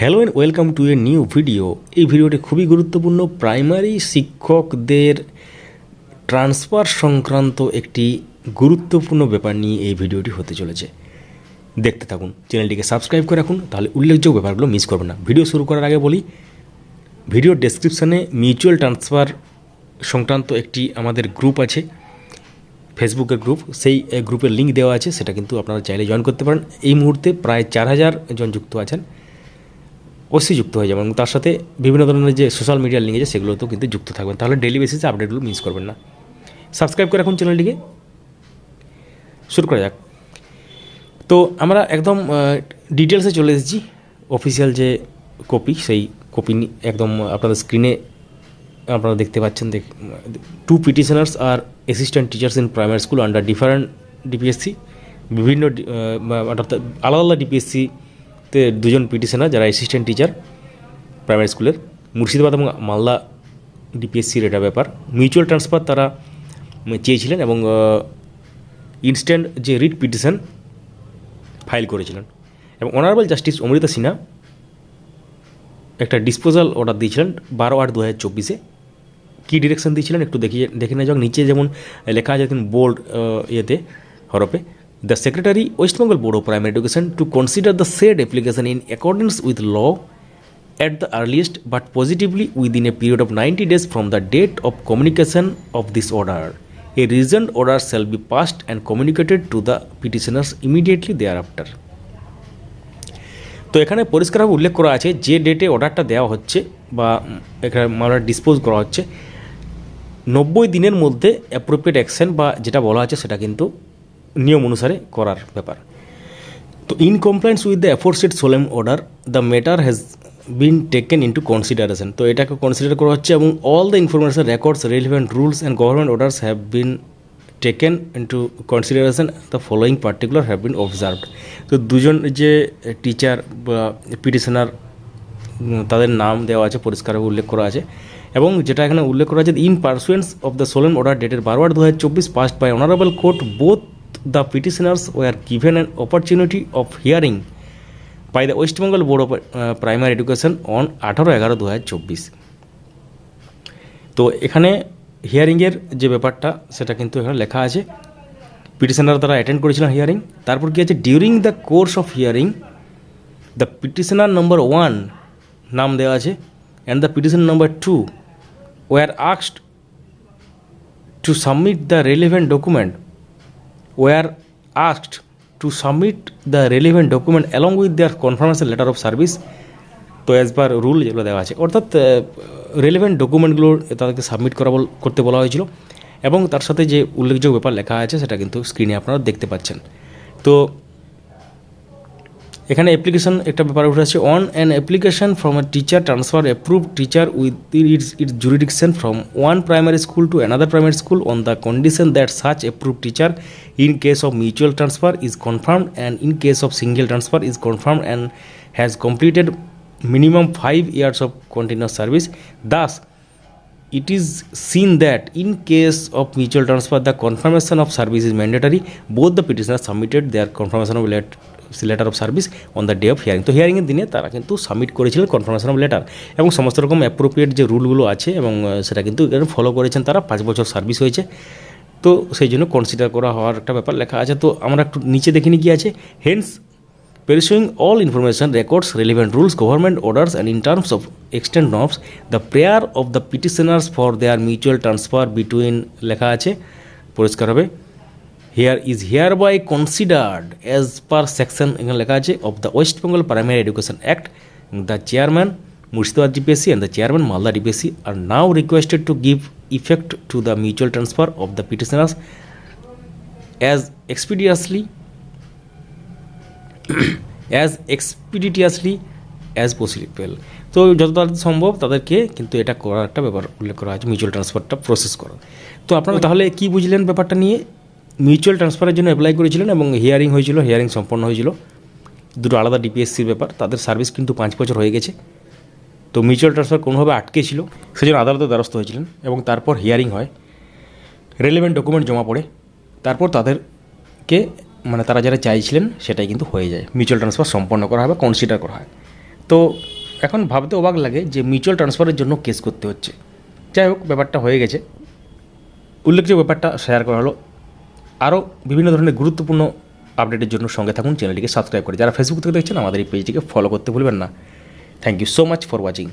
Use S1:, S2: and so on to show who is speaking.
S1: Hello and welcome to a new video এই ভিডিওটি খুবই গুরুত্বপূর্ণ। প্রাইমারি শিক্ষকদের ট্রান্সফার সংক্রান্ত একটি গুরুত্বপূর্ণ ব্যাপার নিয়ে এই ভিডিওটি হতে চলেছে। দেখতে থাকুন। চ্যানেলটিকে সাবস্ক্রাইব করে রাখুন, তাহলে উল্লেখযোগ্য ব্যাপারগুলো মিস করবেন না। ভিডিও শুরু করার আগে বলি ভিডিওর ডেসক্রিপশানে মিউচুয়াল ট্রান্সফার সংক্রান্ত একটি আমাদের গ্রুপ আছে। ফেসবুকের গ্রুপ সেই গ্রুপের লিঙ্ক দেওয়া আছে, সেটা কিন্তু আপনারা চাইলে জয়েন করতে পারেন। এই মুহূর্তে প্রায় চার হাজার জন যুক্ত আছেন। অবশ্যই যুক্ত হয়ে যাবেন। তার সাথে বিভিন্ন ধরনের যে সোশ্যাল মিডিয়ার লিঙ্ক আছে, সেগুলোতেও কিন্তু যুক্ত থাকবেন। তাহলে ডেলি বেসিসে আপডেটগুলো মিস করবেন না। সাবস্ক্রাইব করে রাখুন চ্যানেলটিকে শুরু করা যাক। তো আমরা একদম ডিটেলসে চলে এসেছি। অফিসিয়াল যে কপি সেই কপি একদম আপনাদের স্ক্রিনে আপনারা দেখতে পাচ্ছেন। দেখ two petitioners are assistant teachers in primary school under different DPSC বিভিন্ন আলাদা আলাদা ডিপিএসসিতে দুজন পিটিশনার যারা অ্যাসিস্ট্যান্ট টিচার প্রাইমারি স্কুলের মুর্শিদাবাদ এবং মালদা ডিপিএসসির এটা ব্যাপার। মিউচুয়াল ট্রান্সফার তারা চেয়েছিলেন এবং ইনস্ট্যান্ট যে রিট পিটিশন ফাইল করেছিলেন। এবং অনারেবল জাস্টিস অমৃতা সিনহা একটা ডিসপোজাল অর্ডার দিয়েছিলেন বারো আট দু হাজার চব্বিশে কী ডিরেকশন দিয়েছিলেন একটু দেখিয়ে, দেখে নেওয়া যাক। নিচে যেমন লেখা আছে বোল্ড ইয়েতে হরপে the secretary West Bengal board of primary education to consider the said application in accordance with law at the earliest but positively within a period of 90 days from the date of communication of this order. A reasoned order shall be passed and communicated to the petitioners immediately thereafter. তো এখানে পরিষ্কারভাবে উল্লেখ করা আছে যে ডেটে অর্ডারটা দেওয়া হচ্ছে বা এখানে মামলা ডিসপোজ করা হচ্ছে নব্বই দিনের মধ্যে অ্যাপ্রোপ্রিয়েট অ্যাকশন বা যেটা বলা আছে সেটা কিন্তু নিয়ম অনুসারে করার ব্যাপার। তো in compliance with the aforesaid solemn order the matter has been taken into consideration তো এটাকে কনসিডার করা হচ্ছে এবং all the information records relevant rules and government orders have been taken into consideration the following particular have been observed তো দুজন যে teacher বা petitioner তাদের নাম দেওয়া আছে পরিষ্কারভাবে উল্লেখ করা আছে এবং যেটা এখানে উল্লেখ করা আছে in pursuance of the solemn order ডেটের বারো আট দু হাজার চব্বিশ passed by honourable court both the petitioners were given an opportunity of hearing by the West Bengal board of primary education on আঠারো এগারো দু হাজার চব্বিশ। তো এখানে হিয়ারিংয়ের যে ব্যাপারটা, সেটা কিন্তু এখানে লেখা আছে। পিটিশনার তারা অ্যাটেন্ড করেছিলেন হিয়ারিং তারপর কি আছে? During the course of hearing the petitioner number one নাম দেওয়া আছে and the petition number two were আক্সড to submit the relevant document were asked to submit the relevant document along with their confirmation letter of service তো as per rule যেগুলো দেওয়া আছে। অর্থাৎ relevant ডকুমেন্টগুলো তাদেরকে সাবমিট করা করতে বলা হয়েছিল। এবং তার সাথে যে উল্লেখযোগ্য ব্যাপার লেখা আছে, সেটা কিন্তু স্ক্রিনে আপনারা দেখতে পাচ্ছেন। তো এখানে অ্যাপ্লিকেশন একটা ব্যাপার উঠে আছে on an application from a teacher transfer approve teacher with its its jurisdiction from one primary school to another primary school on the condition that such approve teacher in case of mutual transfer is confirmed and in case of single transfer is confirmed and has completed minimum 5 years of continuous service. Thus, it is seen that in case of mutual transfer, the confirmation of service is mandatory. Both the petitioners submitted their confirmation of letter of service on the day of hearing তো হিয়ারিংয়ের দিনে তারা কিন্তু submit করেছিলেন confirmation of letter এবং সমস্ত রকম appropriate যে রুলগুলো আছে এবং সেটা কিন্তু ফলো করেছেন তারা, পাঁচ বছর সার্ভিস হয়েছে। তো সেই জন্য কনসিডার করা হওয়ার একটা ব্যাপার লেখা আছে। তো আমরা একটু নিচে দেখিনি কি আছে। Hence perusing all information records relevant rules government orders and in terms of extend norms the prayer of the petitioners for their mutual transfer between লেখা আছে। পরিষ্কার হবে। Here is hereby considered as per section এখানে লেখা আছে of the West Bengal primary education act the chairman Murshidabad DPSC and the chairman Malda DPSC are now requested to give effect to the mutual transfer of the petitioners as expeditiously as expeditiously as possible তো যত তাড়াতাড়ি সম্ভব তাদেরকে কিন্তু এটা করার একটা ব্যাপার উল্লেখ করা আছে মিউচুয়াল ট্রান্সফারটা প্রসেস করা তো আপনারা তাহলে কী বুঝলেন ব্যাপারটা নিয়ে? মিউচুয়াল ট্রান্সফারের জন্য অ্যাপ্লাই করেছিলেন এবং হিয়ারিং হয়েছিল হিয়ারিং সম্পন্ন হয়েছিল। দুটো আলাদা ডিপিএসসির ব্যাপার, তাদের সার্ভিস কিন্তু পাঁচ বছর হয়ে গেছে। তো মিউচুয়াল ট্রান্সফার কোনোভাবে আটকে ছিল, সেজন্য আদালতের দ্বারস্থ হয়েছিলেন এবং তারপর হিয়ারিং হয়। রেলেভেন্ট ডকুমেন্ট জমা পড়ে, তারপর তাদেরকে মানে তারা যারা চাইছিলেন, সেটাই কিন্তু হয়ে যায়। মিউচুয়াল ট্রান্সফার সম্পন্ন করা হয় বা কনসিডার করা হয়। তো এখন ভাবতে অবাক লাগে যে মিউচুয়াল ট্রান্সফারের জন্য কেস করতে হচ্ছে। যাই হোক, ব্যাপারটা হয়ে গেছে। উল্লেখযোগ্য ব্যাপারটা শেয়ার করা হলো। আরও বিভিন্ন ধরনের গুরুত্বপূর্ণ আপডেটের জন্য সঙ্গে থাকুন, চ্যানেলটিকে সাবস্ক্রাইব করে। যারা ফেসবুক থেকে দেখছেন, আমাদের এই পেজটিকে ফলো করতে ভুলবেন না। Thank you so much for watching